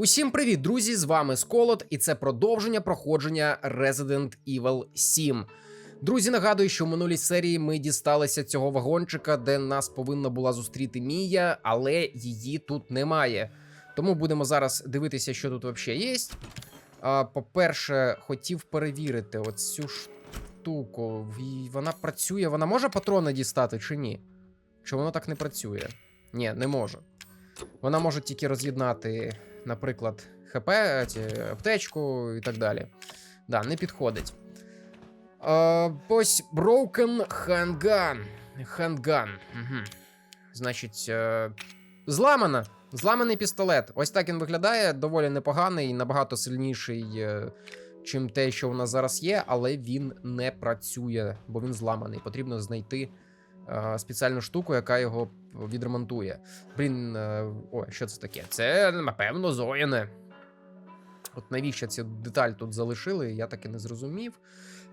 Усім привіт, друзі! З вами Сколот, і це продовження проходження Resident Evil 7. Друзі, нагадую, що в минулій серії ми дісталися цього вагончика, де нас повинна була зустріти Мія, але її тут немає. Тому будемо зараз дивитися, що тут взагалі є. По-перше, хотів перевірити оцю штуку. Вона працює. Вона може патрони дістати чи ні? Чи воно так не працює? Ні, не може. Вона може тільки роз'єднати, наприклад, ХП, ці, аптечку і так далі. Да, не підходить. А, ось Broken Handgun. Handgun. Угу. Значить, е, зламана. Зламаний пістолет. Ось так він виглядає. Доволі непоганий, набагато сильніший, е, чим те, що у нас зараз є, але він не працює, бо він зламаний. Потрібно знайти е, спеціальну штуку, яка його відремонтує. Блін, е, ой, що це таке? Це, напевно, зоїне. От навіщо цю деталь тут залишили, я так і не зрозумів,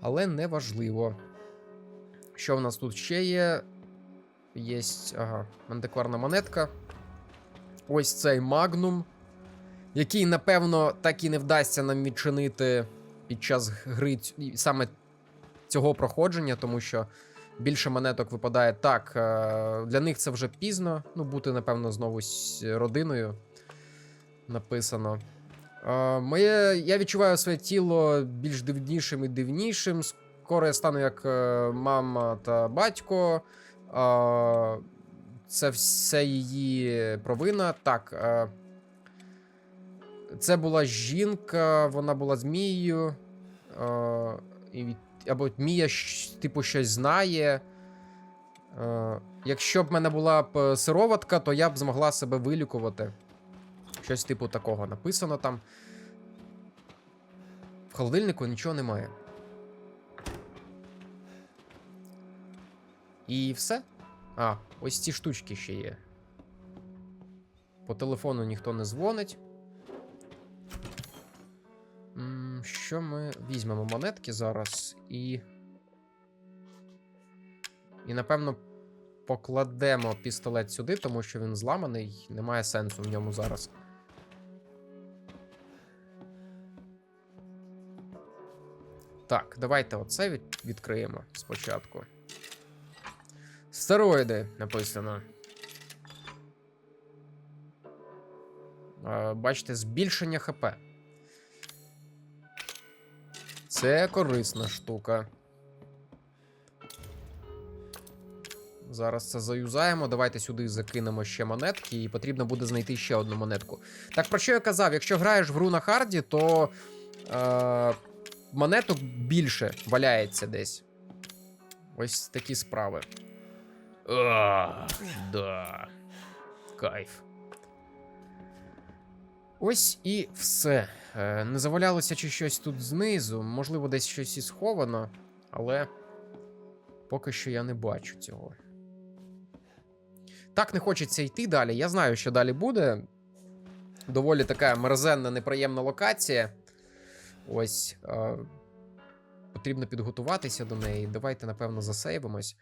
але не важливо. Що в нас тут ще є? Є ага, антикварна монетка. Ось цей магнум, який, напевно, так і не вдасться нам відчинити під час гри саме цього проходження, тому що більше монеток випадає так. е, Для них це вже пізно. Ну, бути, напевно, знову родиною написано. Е, Моє, я відчуваю своє тіло більш дивнішим і дивнішим. Скоро я стану як е, мама та батько. Це все її провина. Так. Це була жінка, вона була змією. і Або Мія, типу, щось знає. Е, Якщо б в мене була б е, сироватка, то я б змогла себе вилікувати. Щось типу такого написано там. В холодильнику нічого немає. І все. А, ось ці штучки ще є. По телефону ніхто не дзвонить. Що ми візьмемо монетки зараз і. І напевно покладемо пістолет сюди, тому що він зламаний, немає сенсу в ньому зараз. Так, давайте оце від... відкриємо спочатку. Стероїди написано. Бачите, збільшення ХП. Це корисна штука. Зараз це заюзаємо. Давайте сюди закинемо ще монетки, і потрібно буде знайти ще одну монетку. Так про що я казав? Якщо граєш в гру на харді, то е, монеток більше валяється десь. Ось такі справи. А, да. Кайф. Ось і все. Е, не завалялося чи щось тут знизу. Можливо, десь щось і сховано, але поки що я не бачу цього. Так не хочеться йти далі. Я знаю, що далі буде. Доволі така мерзенна, неприємна локація. Ось. Е, потрібно підготуватися до неї. Давайте, напевно, засейвимось.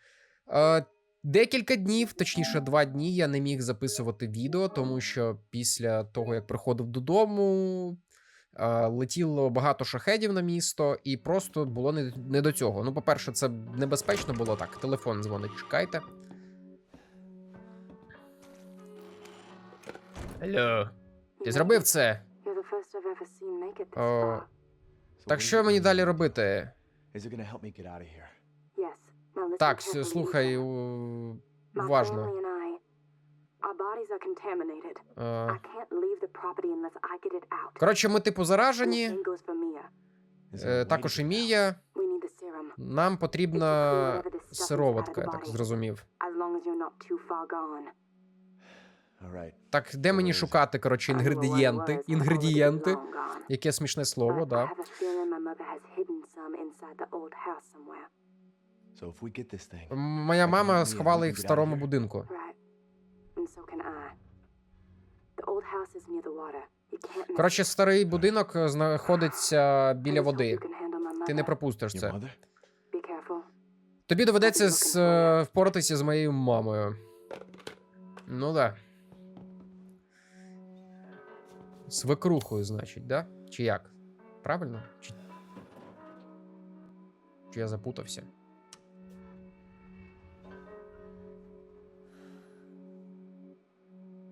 Е, Декілька днів, точніше, два дні, я не міг записувати відео, тому що після того, як приходив додому, летіло багато шахедів на місто, і просто було не, не до цього. Ну, по-перше, це небезпечно було так. Телефон дзвонить, чекайте. Алло, ти зробив це? О. Так що мені далі робити? Так, слухай, уважно. Our bodies are contaminated. Е, I can't leave the property unless I get it out. Коротше, ми типу заражені. Е, також і? Мія. We need the serum. Нам потрібна сироватка, я так зрозумів. Так, де мені шукати, коротше, інгредієнти? Інгредієнти. Яке смішне слово, да. Моя мама сховала їх в старому будинку. Коротше, старий будинок е, знаходиться біля води. Ти не пропустиш це. Тобі доведеться з, е, впоратися з моєю мамою. Ну да. Свекрухою, значить, да? Чи як? Правильно? Чи, Чи я запутався?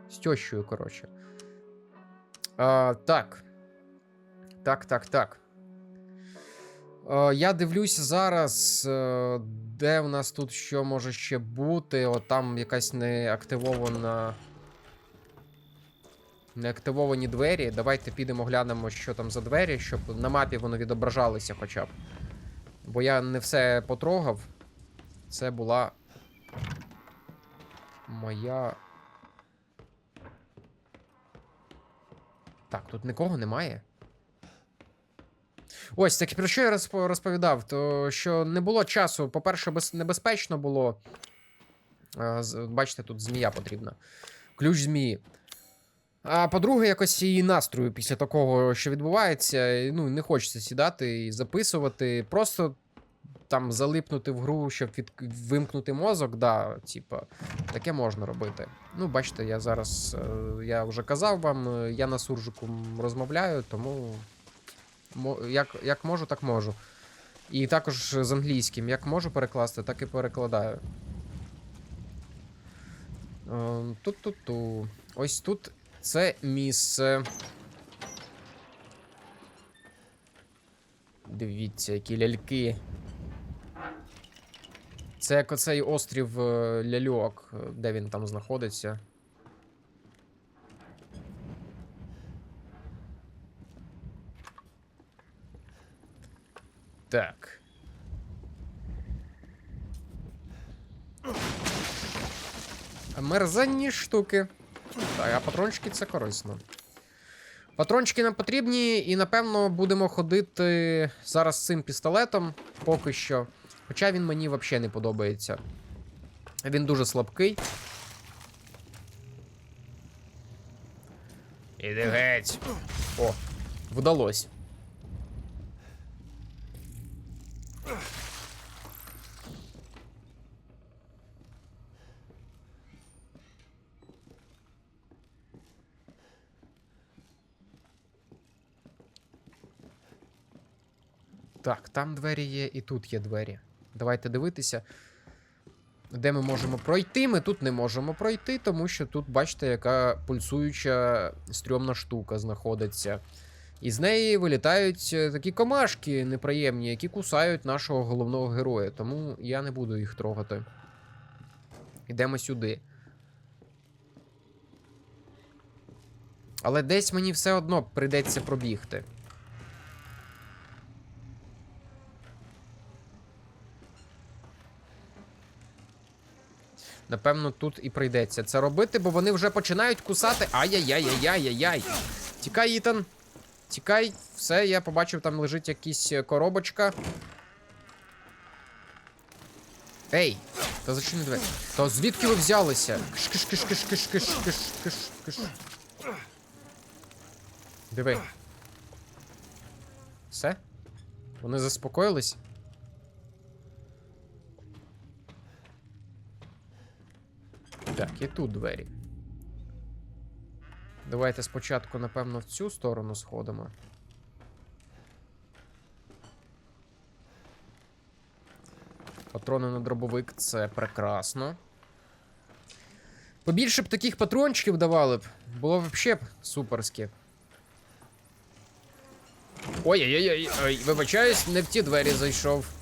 З тещою, коротше. А, так. Так, так, так. Е, я дивлюся зараз, е, де в нас тут що може ще бути. От там якась неактивована. Неактивовані двері. Давайте підемо глянемо, що там за двері, щоб на мапі воно відображалося хоча б. Бо я не все потрогав. Це була моя. Так, тут нікого немає. Ось, так про що я розповідав? То що не було часу. По-перше, небезпечно було. Бачите, тут змія потрібна. Ключ змії. А по-друге, якось і настрою після такого, що відбувається. Ну, не хочеться сідати і записувати. Просто там залипнути в гру, щоб від... вимкнути мозок, да, типа, таке можна робити. Ну, бачите, я зараз, е, я вже казав вам, е, я на суржику розмовляю, тому як, як можу, так можу. І також з англійським. Як можу перекласти, так і перекладаю. Е, Ту-ту-ту. Ось тут це місце. Дивіться, які ляльки. Це як оцей острів е, ляльок, е, де він там знаходиться. Так. Мерзенні штуки. Так, а патрончики це корисно. Патрончики нам потрібні, і напевно будемо ходити зараз з цим пістолетом поки що. Хоча він мені взагалі не подобається. Він дуже слабкий. Іди геть. О, вдалось. Так, там двері є, і тут є двері. Давайте дивитися. Де ми можемо пройти? Ми тут не можемо пройти, тому що тут, бачите, яка пульсуюча стрьомна штука знаходиться. І з неї вилітають е, такі комашки неприємні, які кусають нашого головного героя. Тому я не буду їх трогати. Йдемо сюди. Але десь мені все одно прийдеться пробігти. Напевно, тут і прийдеться це робити, бо вони вже починають кусати. Ай-яй-яй-яй-яй-яй. Тікай, Ітан. Тікай, все, я побачив, там лежить якась е, коробочка. Ей! Та зачини двері. Та звідки ви взялися? Киш-киш-киш-киш-киш-киш-киш-киш. Диви. Все? Вони заспокоїлись? Так, і тут двері. Давайте спочатку, напевно, в цю сторону сходимо. Патрони на дробовик це прекрасно. Побільше б таких патрончиків давали б. Було б взагалі суперськи. Ой-ой-ой, ой, вибачаюсь, не в ті двері зайшов.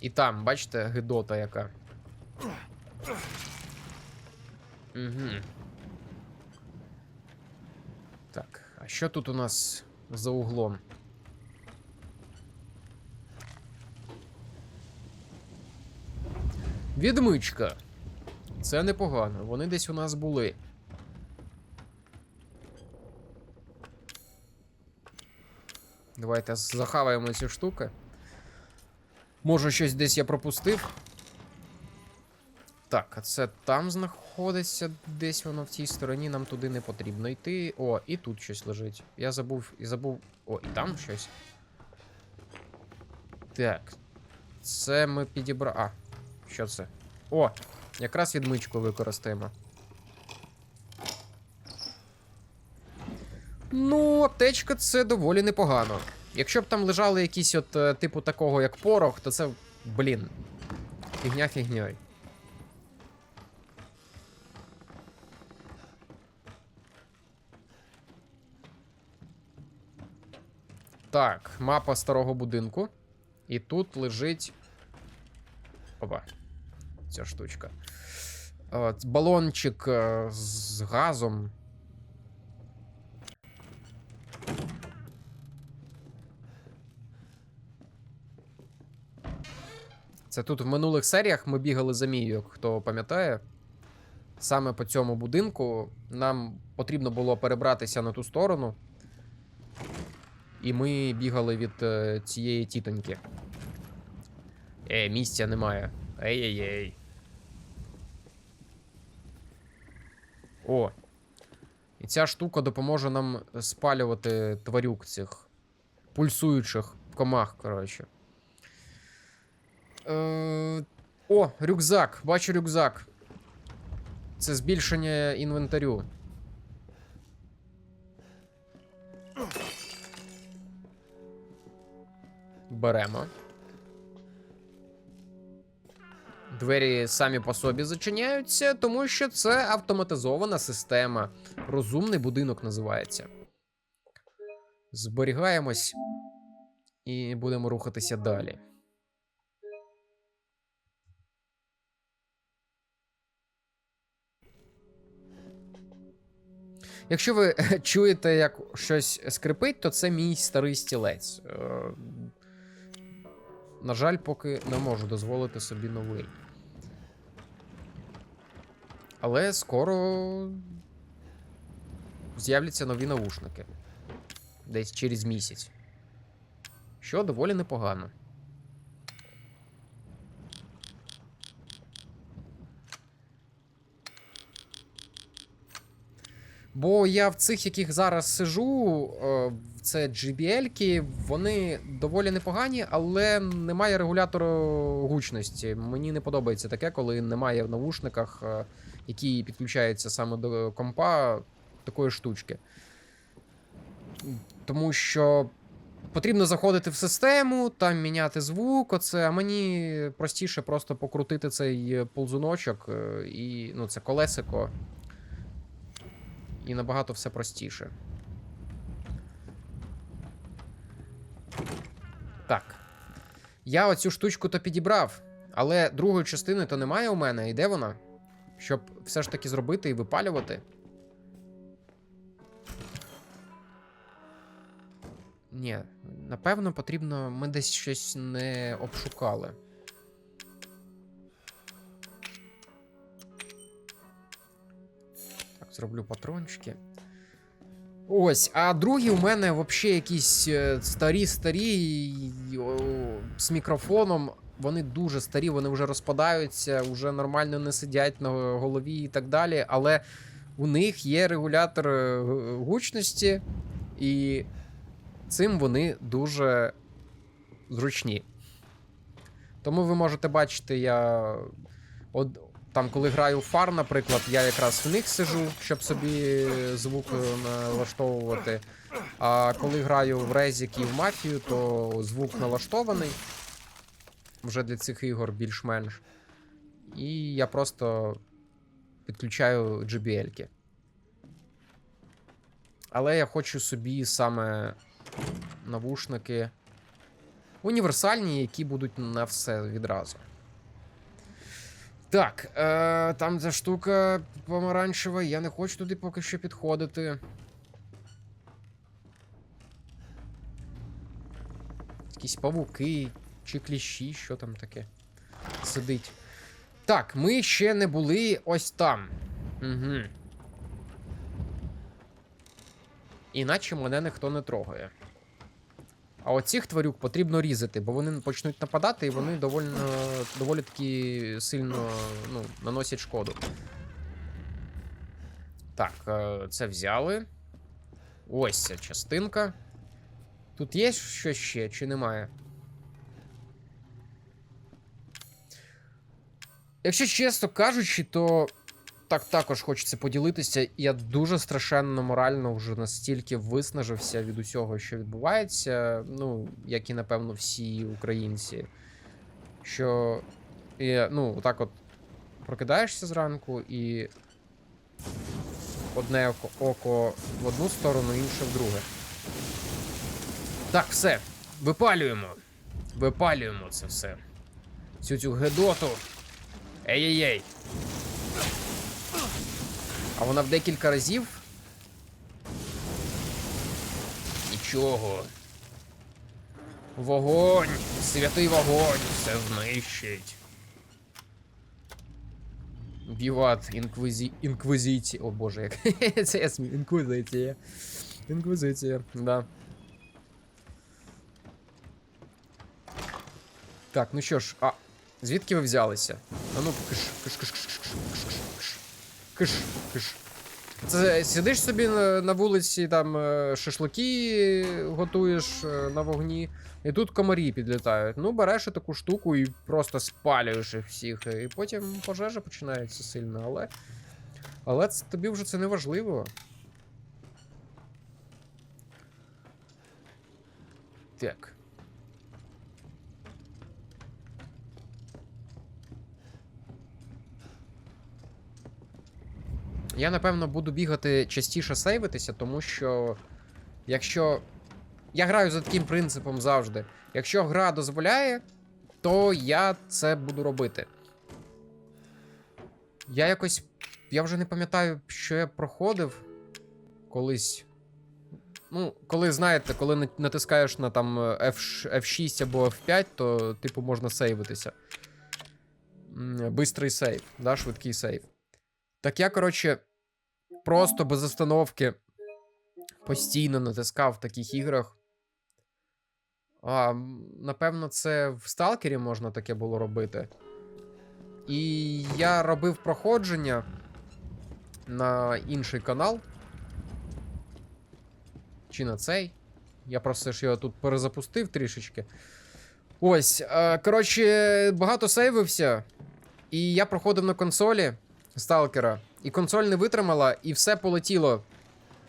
І там, бачите, гидота яка. Угу. Так, а що тут у нас за углом? Відмичка. Це непогано. Вони десь у нас були. Давайте захаваємо ці штуки. Може, щось десь я пропустив. Так, а це там знаходиться, десь воно в цій стороні, нам туди не потрібно йти. О, і тут щось лежить. Я забув і забув. О, і там щось. Так. Це ми підібра... А, що це? О, якраз відмичку використаємо. Ну, аптечка це доволі непогано. Якщо б там лежали якісь от е, типу такого, як порох, то це, блін. Фігня фігньою. Так, мапа старого будинку. І тут лежить. Опа. Ця штучка. Балончик е, з газом. Це тут в минулих серіях ми бігали за Мією, хто пам'ятає. Саме по цьому будинку нам потрібно було перебратися на ту сторону. І ми бігали від е, цієї тітоньки. Е, місця немає. Ей-ей-ей. О. І ця штука допоможе нам спалювати тварюк цих пульсуючих комах, коротше. Е, о, рюкзак. Бачу рюкзак. Це збільшення інвентарю. Беремо. Двері самі по собі зачиняються, тому що це автоматизована система. Розумний будинок називається. Зберігаємось і будемо рухатися далі. Якщо ви чуєте, як щось скрипить, то це мій старий стілець. Е, На жаль, поки не можу дозволити собі новий. Але скоро з'являться нові наушники. Десь через місяць. Що доволі непогано. Бо я в цих, яких зараз сижу, е, це JBL-ки, вони доволі непогані, але немає регулятору гучності. Мені не подобається таке, коли немає в навушниках, е, які підключаються саме до компа, такої штучки. Тому що потрібно заходити в систему, там міняти звук, оце, а мені простіше просто покрутити цей ползуночок е, і ну, це колесико. І набагато все простіше. Так. Я оцю штучку то підібрав, але другої частини то немає у мене. І де вона? Щоб все ж таки зробити і випалювати. Ні, напевно, потрібно. Ми десь щось не обшукали. Зроблю патрончики. Ось, а другі у мене взагалі якісь е, старі-старі з мікрофоном. Вони дуже старі, вони вже розпадаються, вже нормально не сидять на голові і так далі. Але у них є регулятор е, гучності, і цим вони дуже зручні. Тому ви можете бачити, я там, коли граю в фар, наприклад, я якраз в них сижу, щоб собі звук е, налаштовувати. А коли граю в Резік і в мафію, то звук налаштований вже для цих ігор більш-менш. І я просто підключаю JBL-ки. Але я хочу собі саме навушники універсальні, які будуть на все відразу. Так, е, там ця штука помаранчева, я не хочу туди поки що підходити. Якісь павуки чи кліщі, що там таке сидить. Так, ми ще не були ось там. Угу. Іначе мене ніхто не трогає. А оцих тварюк потрібно різати, бо вони почнуть нападати і вони доволі, доволі таки сильно ну, наносять шкоду. Так, е, це взяли. Ось ця частинка. Тут є що ще, чи немає? Якщо чесно кажучи, то так також хочеться поділитися. Я дуже страшенно морально вже настільки виснажився від усього, що відбувається. Ну, як і напевно всі українці. Що і, ну, так от прокидаєшся зранку і одне око, в одну сторону, інше в друге. Так, все. Випалюємо. Випалюємо це все. Цю цю гедоту. Ей-ей-ей. А вона в декілька разів. Нічого. Вогонь! Святий вогонь! Все знищить. Віват, інквізі... інквізиція. О боже, як це я смію. Інквізиція. Інквізиція, да. Так, ну що ж, а звідки ви взялися? А ну киш, киш, киш, киш, киш, киш, киш, киш. Киш. Це сидиш собі на, на вулиці, там е, шашлики готуєш е, на вогні, і тут комарі підлітають. Ну, береш таку штуку і просто спалюєш їх всіх. І потім пожежа починається сильно, але. Але це, тобі вже це не важливо. Так. Я напевно буду бігати частіше сейвитися, тому що якщо. Я граю за таким принципом завжди. Якщо гра дозволяє, то я це буду робити. Я якось. Я вже не пам'ятаю, що я проходив колись. Ну, коли знаєте, коли натискаєш на там F, F6 або F5, то, типу, можна сейвитися. Бистрий сейв, да, швидкий сейв. Так я, коротше, просто без остановки постійно натискав в таких іграх. А, напевно, це в Сталкері можна таке було робити. І я робив проходження на інший канал. Чи на цей. Я просто ж його тут перезапустив трішечки. Ось. Е, коротше, багато сейвився. І я проходив на консолі сталкера. І консоль не витримала, і все полетіло.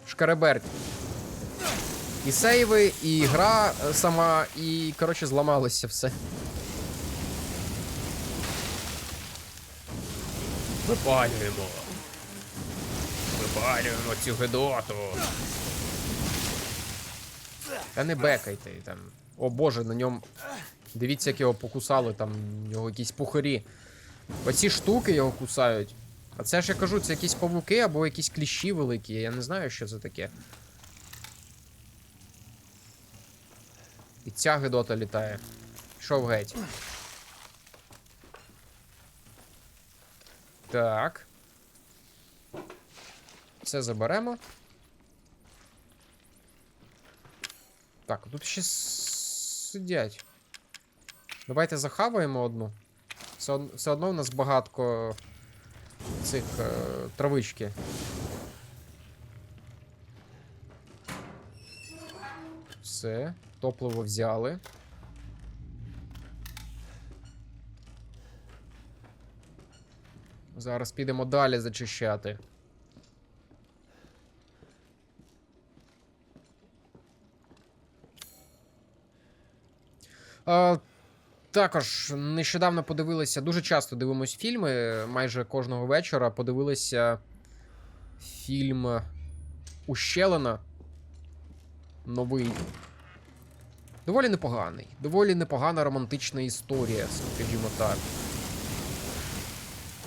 Шкареберть. І сейви, і гра е, сама, і, коротше, зламалося все. Випалюємо. Випалюємо цю гидоту. Та не бекайте там. О боже, на ньому. Дивіться, як його покусали, там у нього якісь пухарі. Оці штуки його кусають. А це ж я кажу, це якісь павуки або якісь кліщі великі. Я не знаю, що це таке. І ця гидота літає. Пішов геть. Так. Це заберемо. Так, тут ще сидять. Давайте захаваємо одну. Все, все одно у нас багатко цих е, травички. Все, топливо взяли. Зараз підемо далі зачищати. Також нещодавно подивилися, дуже часто дивимось фільми, майже кожного вечора подивилися фільм Ущелина. Новий. Доволі непоганий. Доволі непогана романтична історія, скажімо так.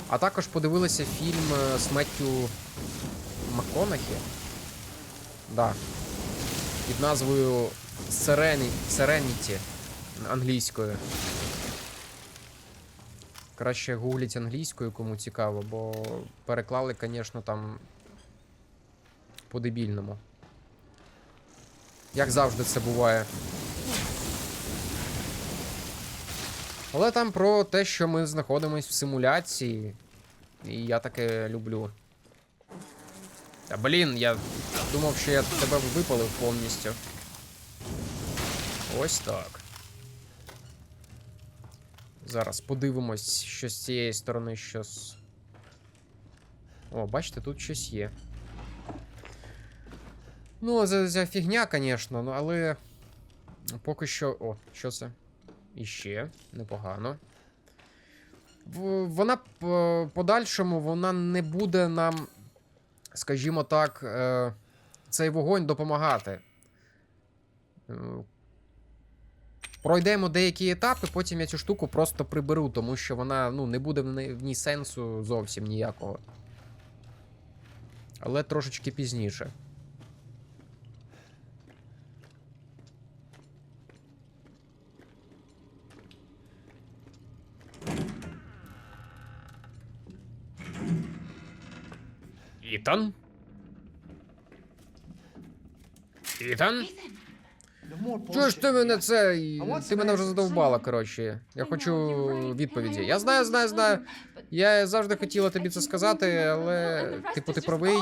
А також подивилися фільм з Меттю МакКонахі. Да. Під назвою Серені... Англійською. Краще гугліть англійською, кому цікаво, бо переклали, звісно, там по-дебільному. Як завжди це буває. Але там про те, що ми знаходимось в симуляції. І я таке люблю. Та блін, я думав, що я тебе випалив повністю. Ось так. Зараз подивимось, що з цієї сторони, що з. О, бачите, тут щось є. Ну, за, за фігня, звісно, ну, але поки що. О, що це? Іще, непогано. Вона подальшому вона не буде нам, скажімо так, е, цей вогонь допомагати. Пройдемо деякі етапи, потім я цю штуку просто приберу, тому що вона ну, не буде в ній, сенсу зовсім ніякого. Але трошечки пізніше. Ітан? Ітан? Чого ж ти мене це. Ти мене вже задовбала, коротше. Я хочу відповіді. Я знаю, знаю, знаю. Я завжди хотіла тобі це сказати, але. Типу, ти правий.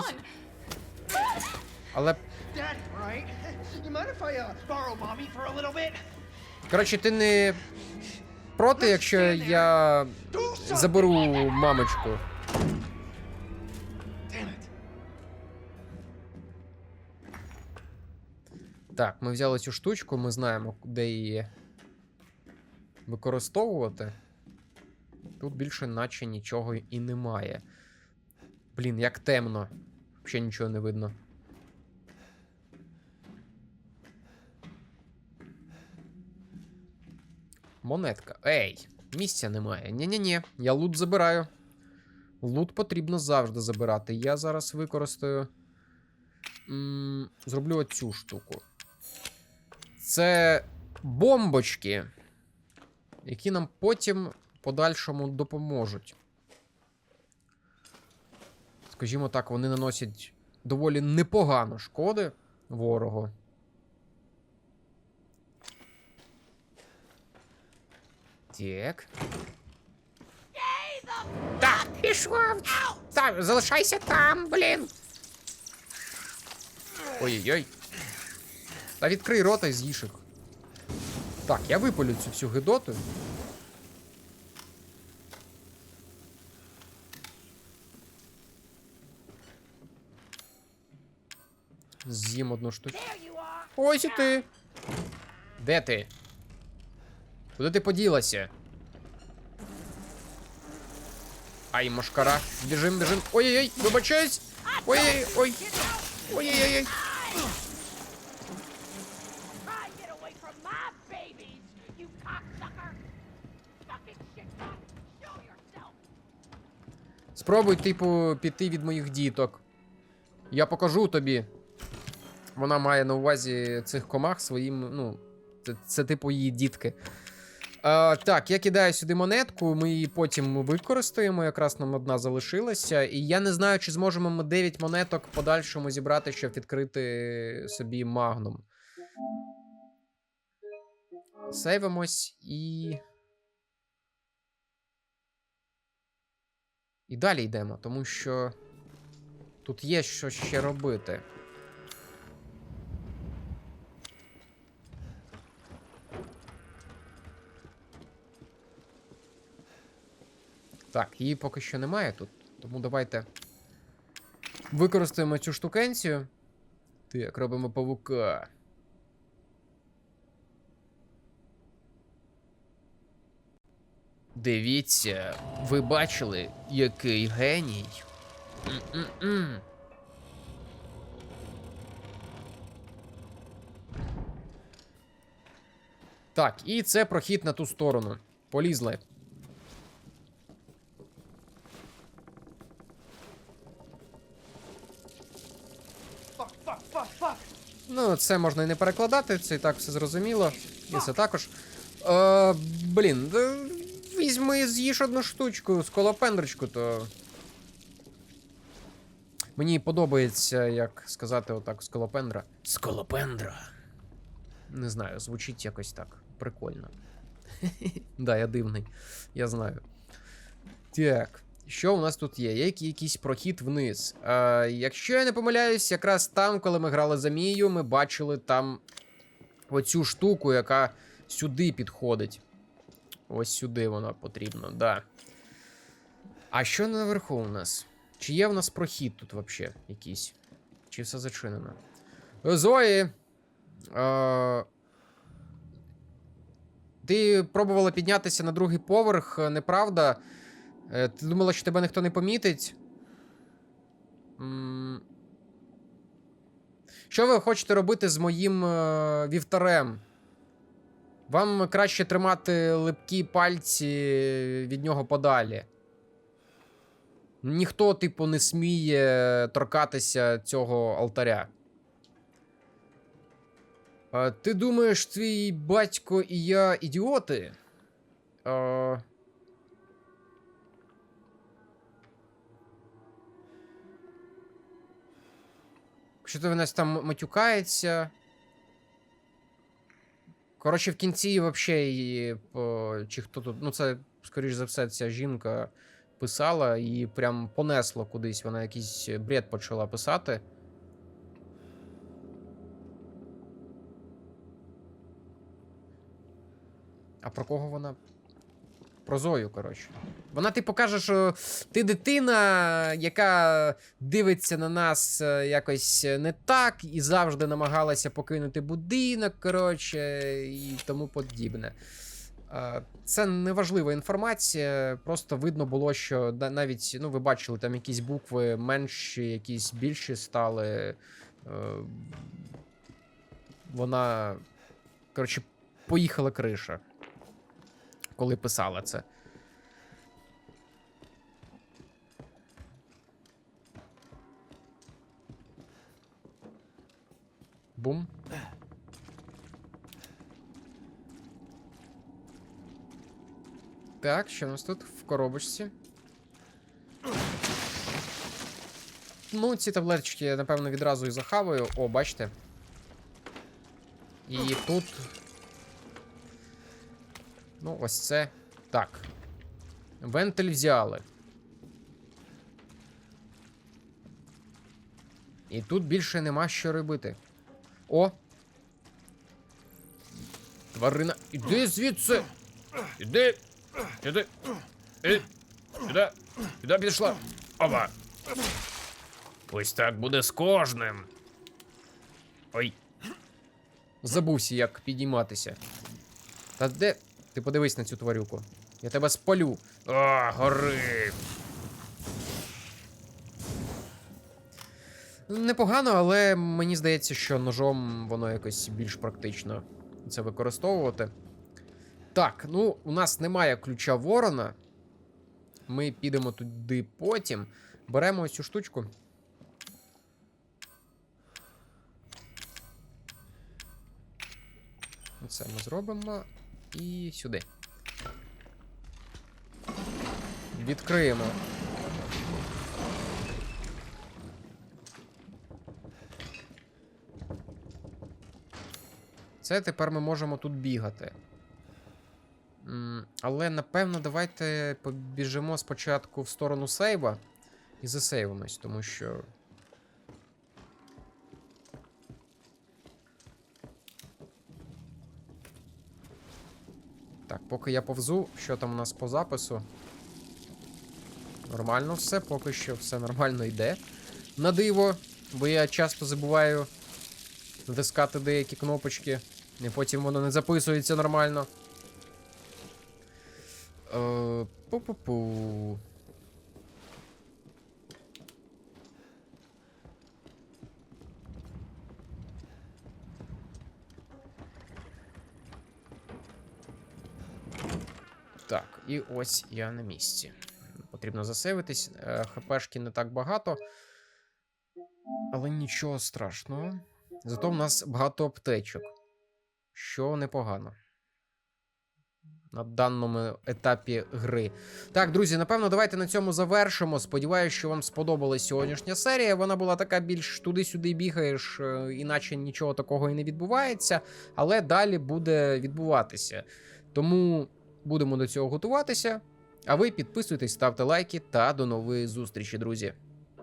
Але. Uh? Коротше, ти не проти, якщо я заберу мамочку. Так, ми взяли цю штучку, ми знаємо, де її використовувати. Тут більше наче нічого і немає. Блін, як темно. Взагалі нічого не видно. Монетка. Ей, місця немає. Ні-ні-ні, я лут забираю. Лут потрібно завжди забирати. Я зараз використаю. М, зроблю оцю штуку. Це бомбочки, які нам потім подальшому допоможуть. Скажімо так, вони наносять доволі непогано шкоди ворогу. Так. Так, пішов! Так, залишайся там, блін. Ой-ой-ой. Та відкрий рота і з'їж їх. Так, я випалю цю всю гидоту. З'їм одну штуку. Ось і ти. Де ти? Куди ти поділася? Ай, мошкара. Біжим, біжим. Ой-ой-ой, вибачаюсь. Ой-ой-ой. Ой-ой-ой. Спробуй, типу, піти від моїх діток. Я покажу тобі. Вона має на увазі цих комах своїм. Ну, це, це типу її дітки. А, так, я кидаю сюди монетку, ми її потім використаємо. Якраз нам одна залишилася. І я не знаю, чи зможемо ми 9 монеток в подальшому зібрати, щоб відкрити собі магнум. Сейвимось і. І далі йдемо, тому що тут є що ще робити. Так, її поки що немає тут, тому давайте використаємо цю штукенцію. Так, робимо павука. Дивіться, ви бачили, який геній. М-м-м. Так, і це прохід на ту сторону. Полізли. Ну, це можна і не перекладати, це і так все зрозуміло. І це також. Е, блін, е, візьми з'їж одну штучку, сколопендрочку, то. Мені подобається, як сказати отак, сколопендра. Сколопендра. Не знаю, звучить якось так. Прикольно. да, я дивний. Я знаю. Так. Що у нас тут є? Є який- якийсь прохід вниз. Е, якщо я не помиляюсь, якраз там, коли ми грали за Мію, ми бачили там оцю штуку, яка сюди підходить. Ось сюди вона потрібна, да. А що наверху у нас? Чи є в нас прохід тут взагалі якийсь? Чи все зачинено? Зої! Е, ти пробувала піднятися на другий поверх, неправда? Е, Ти думала, що тебе ніхто не помітить? Що ви хочете робити з моїм е, вівтарем? Вам краще тримати липкі пальці від нього подалі. Ніхто, типу, не сміє торкатися цього алтаря. А, ти думаєш, твій батько і я ідіоти? А... Що то в нас там матюкається. Коротше, в кінці взагалі Чи хто тут. Ну, це, скоріш за все, ця жінка писала і прям понесло кудись. Вона якийсь бред почала писати. А про кого вона? Про Зою, коротше. Вона, типу, каже, що ти дитина, яка дивиться на нас е, якось не так, і завжди намагалася покинути будинок, коротше, і тому подібне. Е, Це неважлива інформація. Просто видно було, що навіть, ну, ви бачили, там якісь букви менші, якісь більші стали. Е, Вона. Коротше, поїхала криша. Коли писала це. Бум. Так, що у нас тут в коробочці? Ну, ці таблеточки я, напевно, відразу і захаваю. О, бачите. І тут. Ну, ось це. Так. Вентиль взяли. І тут більше нема що робити. О! Тварина. Іди звідси! Іди! Іди! Іди! Іди! Іди пішла! Опа! Ось так буде з кожним. Ой. Забувся, як підійматися. Та де? Ти подивись на цю тварюку. Я тебе спалю. А, гори. Непогано, але мені здається, що ножом воно якось більш практично це використовувати. Так, ну, у нас немає ключа ворона. Ми підемо туди потім. Беремо ось цю штучку. Це ми зробимо. І сюди. Відкриємо. Це тепер ми можемо тут бігати. Але напевно давайте побіжимо спочатку в сторону сейва і засейвимось, тому що. Так, поки я повзу, що там у нас по запису? Нормально все, поки що все нормально йде. На диво, бо я часто забуваю натискати деякі кнопочки, і потім воно не записується нормально. Е, Пу-пу-пу. Так, і ось я на місці. Потрібно засейвитись. Е, ХПшки не так багато. Але нічого страшного. Зато в нас багато аптечок, що непогано. На даному етапі гри. Так, друзі, напевно, давайте на цьому завершимо. Сподіваюсь, що вам сподобалась сьогоднішня серія. Вона була така більш туди-сюди бігаєш, е, іначе нічого такого і не відбувається. Але далі буде відбуватися. Тому будемо до цього готуватися. А ви підписуйтесь, ставте лайки та до нової зустрічі, друзі.